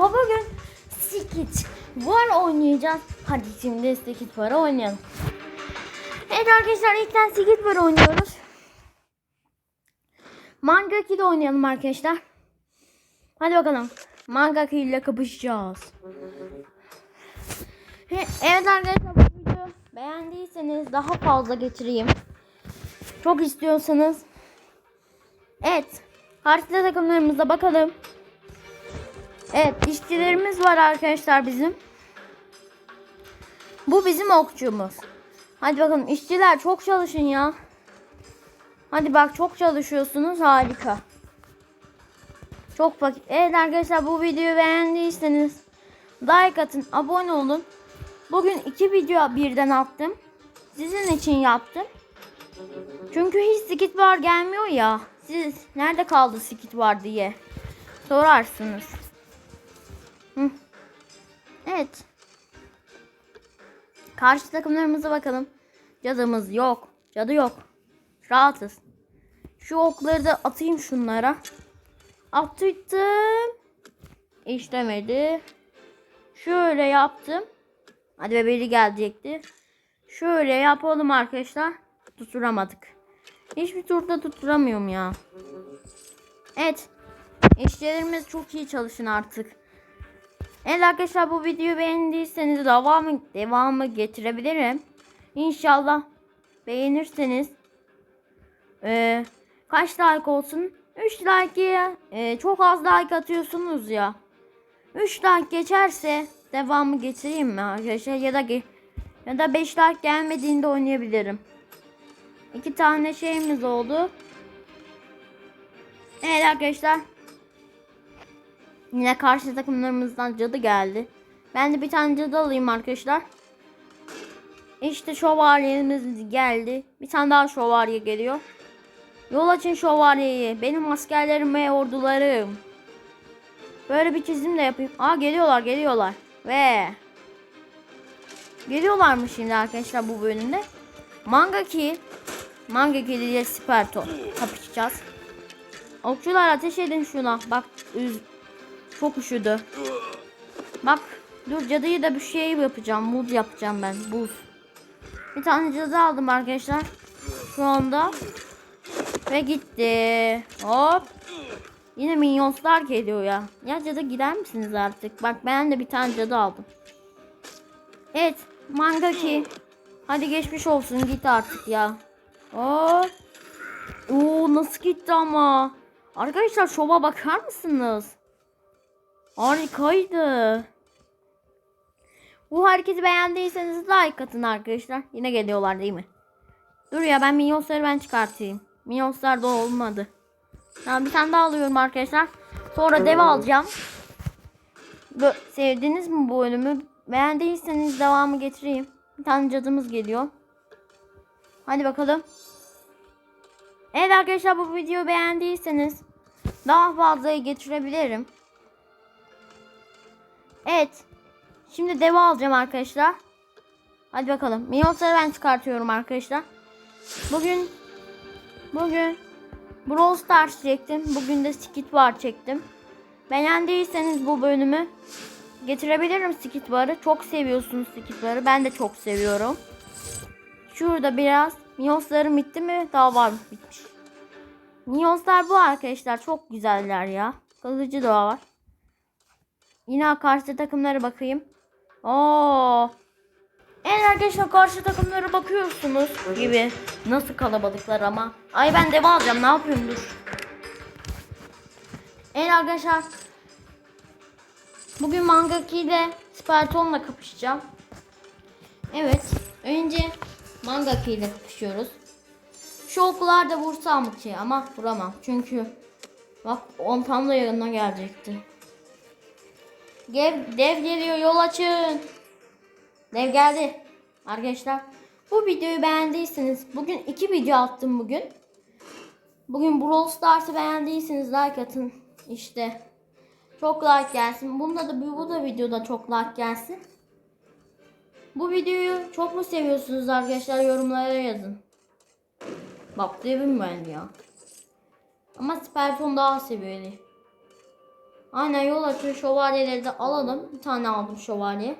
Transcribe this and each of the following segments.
Bugün Skit var oynayacağız. Hadi şimdi Skit var oynayalım. Evet arkadaşlar ilkten Skit var oynuyoruz. Manga 2'de oynayalım arkadaşlar. Hadi bakalım. Manga 2 ile kapışacağız. Evet arkadaşlar bu videoyu beğendiyseniz daha fazla getireyim. Çok istiyorsanız. Evet. Harita takımlarımıza bakalım. Evet işçilerimiz var arkadaşlar bizim. Bu bizim okçumuz. Hadi bakalım işçiler çok çalışın ya. Hadi bak çok çalışıyorsunuz harika. Çok bak. Evet arkadaşlar bu videoyu beğendiyseniz like atın abone olun. Bugün iki video birden attım. Sizin için yaptım. Çünkü hiç skit var gelmiyor ya. Siz nerede kaldı skit var diye sorarsınız. Evet. Karşı takımlarımıza bakalım. Cadımız yok. Cadı yok. Rahatız. Şu okları da atayım şunlara. Attırdım. İşlemedi. Şöyle yaptım. Hadi bebeği gelecekti. Şöyle yapalım arkadaşlar. Tutturamadık. Hiçbir turda tutturamıyorum ya. Evet. İşçilerimiz çok iyi çalışın artık. Evet arkadaşlar bu videoyu beğendiyseniz devamı, devamı getirebilirim. İnşallah beğenirseniz eee, kaç like olsun? 3 like'ye eee, çok az like atıyorsunuz ya. 3 like geçerse devamı getireyim mi arkadaşlar ya da ya da 5 like gelmediğinde oynayabilirim. İki tane şeyimiz oldu. Evet arkadaşlar. Yine karşı takımlarımızdan cadı geldi. Ben de bir tane cadı alayım arkadaşlar. İşte şövalyemiz geldi. Bir tane daha şövalye geliyor. Yol açın şövalyeyi. Benim askerlerim ve ordularım. Böyle bir çizim de yapayım. Aa geliyorlar geliyorlar. Ve Geliyorlar mı şimdi arkadaşlar bu bölümde? Manga ki Manga ki ile Sperto kapışacağız. Okçular ateş edin şuna. Bak üz çok üşüdü. Bak dur cadıyı da bir şey yapacağım. Buz yapacağım ben. Buz. Bir tane cadı aldım arkadaşlar. Şu anda. Ve gitti. Hop. Yine minyonslar geliyor ya. Ya cadı gider misiniz artık? Bak ben de bir tane cadı aldım. Evet. Manga ki. Hadi geçmiş olsun git artık ya. Hop. Oo nasıl gitti ama. Arkadaşlar şova bakar mısınız? Harikaydı. Bu hareketi beğendiyseniz like atın arkadaşlar. Yine geliyorlar değil mi? Dur ya ben minyonsları ben çıkartayım. Minyonslar da olmadı. Tamam bir tane daha alıyorum arkadaşlar. Sonra dev alacağım. Bö- Sevdiniz mi bu bölümü? Beğendiyseniz devamı getireyim. Bir tane cadımız geliyor. Hadi bakalım. Evet arkadaşlar bu videoyu beğendiyseniz daha fazlayı getirebilirim. Evet. Şimdi deva alacağım arkadaşlar. Hadi bakalım. Minyonsları ben çıkartıyorum arkadaşlar. Bugün bugün Brawl Stars çektim. Bugün de Skit War çektim. Beğendiyseniz bu bölümü getirebilirim Skit War'ı. Çok seviyorsunuz Skit War'ı. Ben de çok seviyorum. Şurada biraz Minyonslarım bitti mi? Daha var mı? Bitmiş. Minyonslar bu arkadaşlar. Çok güzeller ya. Kılıcı da var. Yine karşı takımlara bakayım. Oo. Evet arkadaşlar karşı takımlara bakıyorsunuz gibi. Nasıl kalabalıklar ama. Ay ben dev alacağım. Ne yapıyorum dur. Evet arkadaşlar. Bugün Mangaki ile Sparton'la kapışacağım. Evet. Önce Mangaki ile kapışıyoruz. Şu oklar da vursam ki ama vuramam. Çünkü bak on tam da yanına gelecekti. Dev, dev geliyor yol açın. Dev geldi. Arkadaşlar bu videoyu beğendiyseniz bugün iki video attım bugün. Bugün Brawl Stars'ı beğendiyseniz like atın. İşte çok like gelsin. Bunda da bu da videoda çok like gelsin. Bu videoyu çok mu seviyorsunuz arkadaşlar yorumlara yazın. Bak devim ben ya. Ama Sperton daha seviyor. Aynen yol açıyor. Şövalyeleri de alalım. Bir tane aldım şövalye.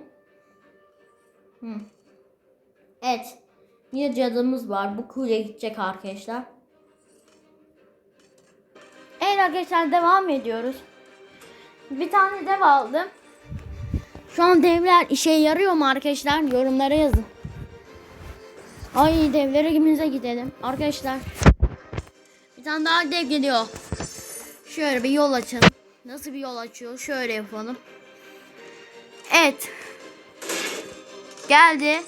Hı. Evet. Bir cadımız var. Bu kule gidecek arkadaşlar. Evet arkadaşlar devam ediyoruz. Bir tane dev aldım. Şu an devler işe yarıyor mu arkadaşlar? Yorumlara yazın. Ay devlere gimize gidelim. Arkadaşlar. Bir tane daha dev geliyor. Şöyle bir yol açalım. Nasıl bir yol açıyor? Şöyle yapalım. Evet. Geldi.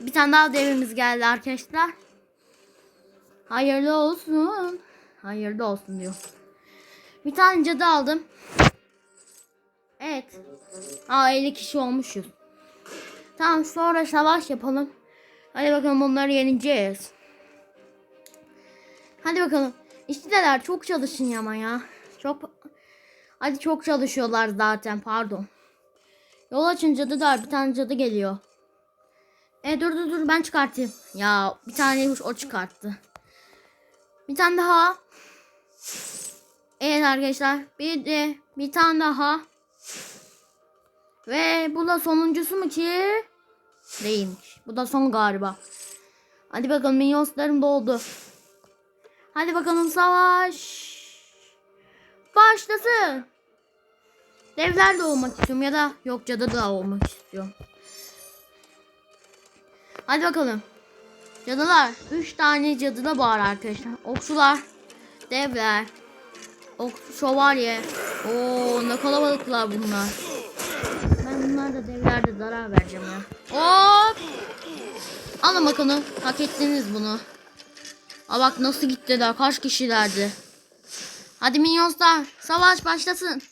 Bir tane daha devimiz geldi arkadaşlar. Hayırlı olsun. Hayırlı olsun diyor. Bir tane cadı aldım. Evet. Aa 50 kişi olmuşuz. Tamam sonra savaş yapalım. Hadi bakalım onları yeneceğiz. Hadi bakalım. İşçiler çok çalışın ama ya. Çok Hadi çok çalışıyorlar zaten pardon. Yol açın cadılar bir tane cadı geliyor. E dur dur dur ben çıkartayım. Ya bir taneymiş o çıkarttı. Bir tane daha. Evet arkadaşlar bir de bir tane daha. Ve bu da sonuncusu mu ki? Değilmiş. Bu da son galiba. Hadi bakalım minyonslarım doldu. Hadi bakalım savaş. Başlasın. Devler de olmak istiyorum ya da yok cadı da olmak istiyorum. Hadi bakalım. Cadılar. Üç tane cadı da var arkadaşlar. Okçular. Devler. Okçu şövalye. Oo ne kalabalıklar bunlar. Ben bunlar da devlerde zarar vereceğim ya. Hop. Alın bakalım. Hak ettiniz bunu. Aa bak nasıl gittiler. Kaç kişilerdi. Hadi minyonslar. Savaş başlasın.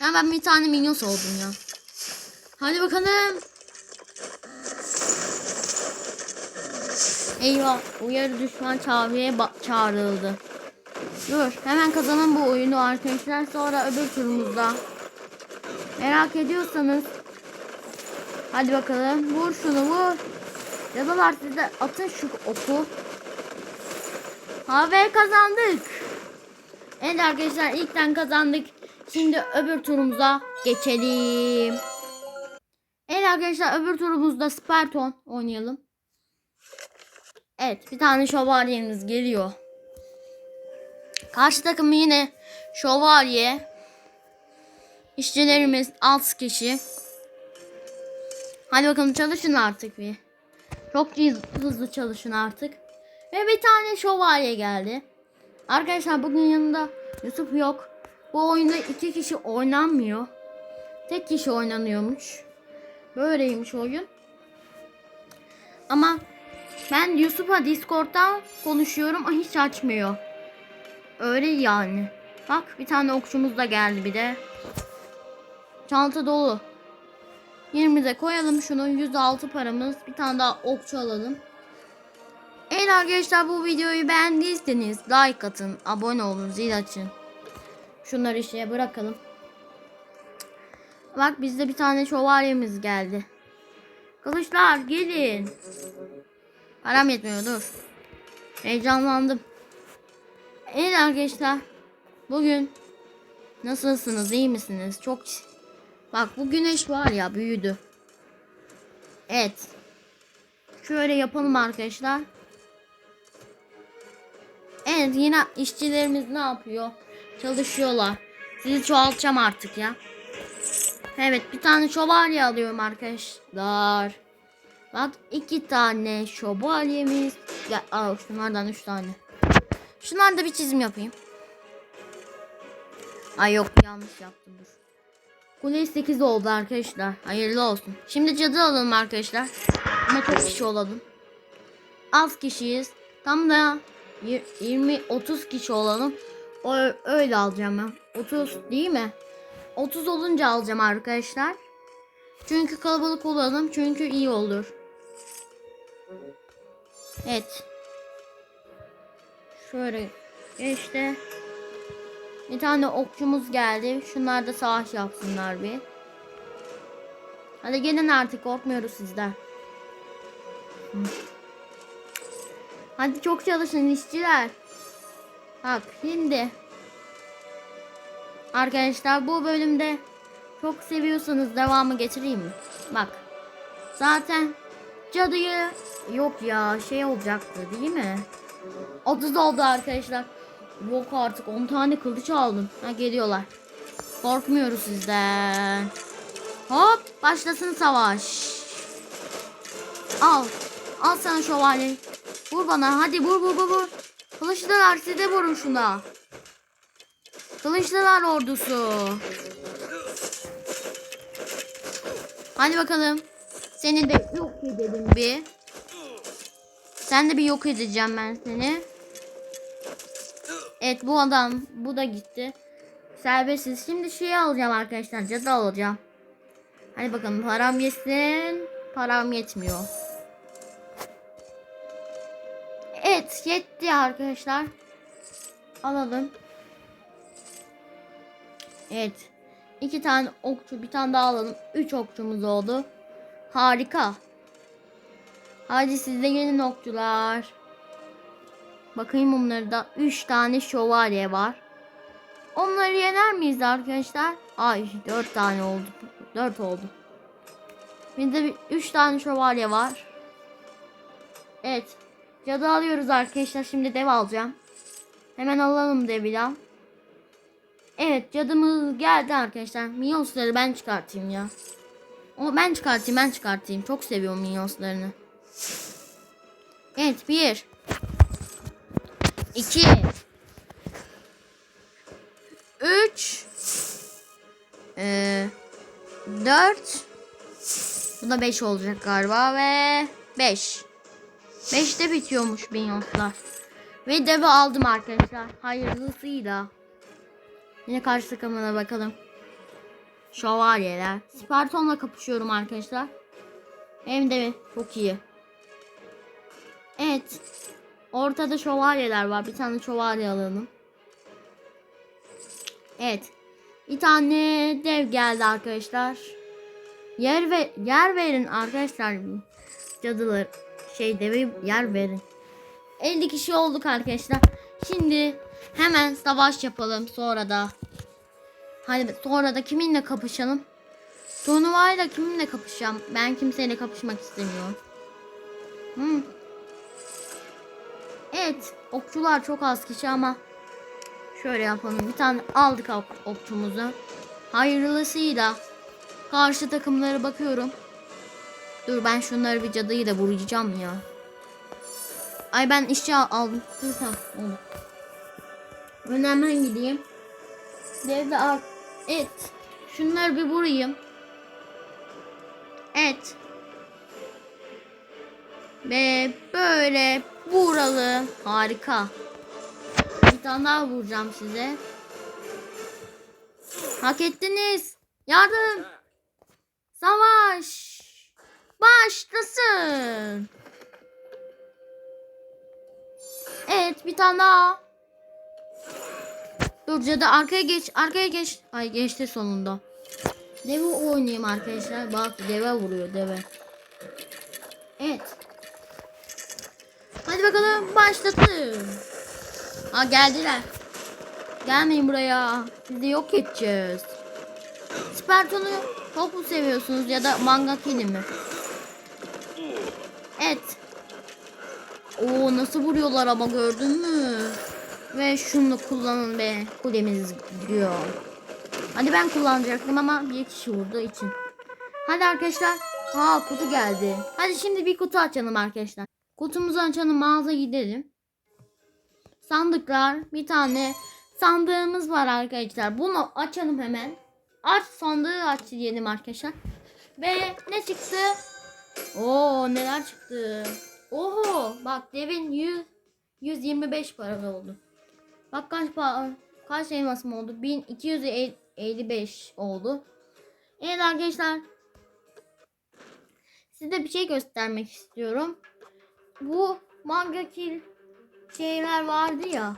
Ya ben bir tane minyons oldum ya. Hadi bakalım. Eyvah. Uyarı düşman çağrıya çağrıldı. Dur. Hemen kazanın bu oyunu arkadaşlar. Sonra öbür turumuzda. Merak ediyorsanız. Hadi bakalım. Vur şunu vur. Yadılar siz de atın şu oku. Ha ve kazandık. Evet arkadaşlar ilkten kazandık. Şimdi öbür turumuza geçelim. Evet arkadaşlar öbür turumuzda Sparton oynayalım. Evet bir tane şövalyemiz geliyor. Karşı takım yine şövalye. İşçilerimiz 6 kişi. Hadi bakalım çalışın artık bir. Çok hızlı çalışın artık. Ve bir tane şövalye geldi. Arkadaşlar bugün yanında Yusuf yok. Bu oyunda iki kişi oynanmıyor. Tek kişi oynanıyormuş. Böyleymiş oyun. Ama ben Yusuf'a Discord'dan konuşuyorum hiç açmıyor. Öyle yani. Bak bir tane okçumuz da geldi bir de. Çanta dolu. 20'de koyalım şunu. 106 paramız. Bir tane daha okçu alalım. Evet arkadaşlar bu videoyu beğendiyseniz like atın, abone olun, zil açın. Şunları işe bırakalım. Bak bizde bir tane şövalyemiz geldi. Kılıçlar gelin. Param yetmiyor dur. Heyecanlandım. Evet arkadaşlar. Bugün nasılsınız? iyi misiniz? Çok Bak bu güneş var ya büyüdü. Evet. Şöyle yapalım arkadaşlar. Evet yine işçilerimiz ne yapıyor? Çalışıyorlar. Sizi çoğaltacağım artık ya. Evet bir tane şövalye alıyorum arkadaşlar. Bak iki tane şövalyemiz. Aa, şunlardan üç tane. Şunlarda bir çizim yapayım. Ay yok yanlış yaptım dur. Kule 8 oldu arkadaşlar. Hayırlı olsun. Şimdi cadı alalım arkadaşlar. Ama çok kişi olalım. Az kişiyiz. Tam da 20-30 kişi olalım. O, öyle alacağım ben. 30 değil mi? 30 olunca alacağım arkadaşlar. Çünkü kalabalık olalım. Çünkü iyi olur. Evet. Şöyle işte bir tane okçumuz geldi. Şunlar da savaş yapsınlar bir. Hadi gelin artık korkmuyoruz sizden. Hı. Hadi çok çalışın işçiler. Bak şimdi. Arkadaşlar bu bölümde çok seviyorsanız devamı getireyim mi? Bak. Zaten cadıyı yok ya şey olacaktı değil mi? 30 oldu arkadaşlar. Yok artık 10 tane kılıç aldım. Ha geliyorlar. Korkmuyoruz sizden. Hop başlasın savaş. Al. Al sana şövalye. Vur bana hadi vur vur vur vur. Kılıçlılar siz de vurun şuna. Kılıçlılar ordusu. Hadi bakalım. Seni de yok edelim bir. Sen de bir yok edeceğim ben seni. Evet bu adam bu da gitti. Serbestsiz. Şimdi şeyi alacağım arkadaşlar. Cadı alacağım. Hadi bakalım param yetsin. Param yetmiyor. Yetti arkadaşlar. Alalım. Evet. iki tane okçu bir tane daha alalım. Üç okçumuz oldu. Harika. Hadi siz de gelin okçular. Bakayım bunları da 3 tane şövalye var. Onları yener miyiz arkadaşlar? Ay 4 tane oldu. 4 oldu. Bir de 3 tane şövalye var. Evet. Cadı alıyoruz arkadaşlar. Şimdi dev alacağım. Hemen alalım devi Evet cadımız geldi arkadaşlar. Minyonsları ben çıkartayım ya. O ben çıkartayım ben çıkartayım. Çok seviyorum minyonslarını. Evet bir. 2 3 4 Bu da 5 olacak galiba ve 5 5'te bitiyormuş minyonslar. Ve devi aldım arkadaşlar. Hayırlısıyla. Yine karşı takımına bakalım. Şövalyeler. Sparton'la kapışıyorum arkadaşlar. Hem de çok iyi. Evet. Ortada şövalyeler var. Bir tane şövalye alalım. Evet. Bir tane dev geldi arkadaşlar. Yer ve yer verin arkadaşlar. Cadılar şey devi yer verin. 50 kişi olduk arkadaşlar. Şimdi hemen savaş yapalım sonra da. Hadi sonra da kiminle kapışalım? Turnuvayla kiminle kapışacağım? Ben kimseyle kapışmak istemiyorum. Hmm. Evet. Okçular çok az kişi ama şöyle yapalım. Bir tane aldık ok okçumuzu. Hayırlısıyla karşı takımlara bakıyorum. Dur ben şunları bir cadıyı da vuracağım ya. Ay ben işçi al- aldım. Dur tamam oldu. Ben hemen gideyim. Devre al. Evet. Şunları bir vurayım. Evet. Ve böyle vuralım. Harika. Bir tane daha vuracağım size. Hak ettiniz. Yardım. Savaş. Başlasın. Evet bir tane daha. Dur cadı arkaya geç. Arkaya geç. Ay geçti sonunda. Deve oynayayım arkadaşlar. Bak deve vuruyor deve. Evet. Hadi bakalım başlatın. Ha geldiler. Gelmeyin buraya. Sizi yok edeceğiz. Sparton'u çok mu seviyorsunuz ya da manga kili mi? Evet. Oo nasıl vuruyorlar ama gördün mü? Ve şunu kullanın be. Kulemiz gidiyor. Hadi ben kullanacaktım ama bir kişi vurduğu için. Hadi arkadaşlar. Aa kutu geldi. Hadi şimdi bir kutu açalım arkadaşlar. Kutumuzu açalım mağaza gidelim. Sandıklar bir tane sandığımız var arkadaşlar. Bunu açalım hemen. Aç sandığı aç diyelim arkadaşlar. Ve ne çıktı? Oo neler çıktı. Oho bak devin 100 125 para oldu. Bak kaç para kaç elmasım oldu? 1255 oldu. Evet arkadaşlar. Size bir şey göstermek istiyorum. Bu manga kill şeyler vardı ya.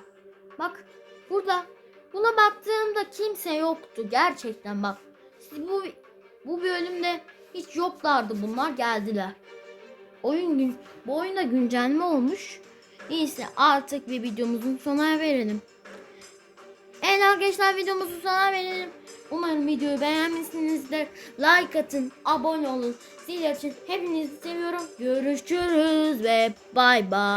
Bak burada buna baktığımda kimse yoktu gerçekten bak. Siz bu bu bölümde hiç yoklardı bunlar geldiler. Oyun gün bu oyunda güncelleme olmuş. Neyse artık bir videomuzun sonuna verelim. Evet arkadaşlar videomuzu sona verelim. Umarım videoyu beğenmişsinizdir. Like atın, abone olun. Zil açın. Hepinizi seviyorum. Görüşürüz ve bay bay.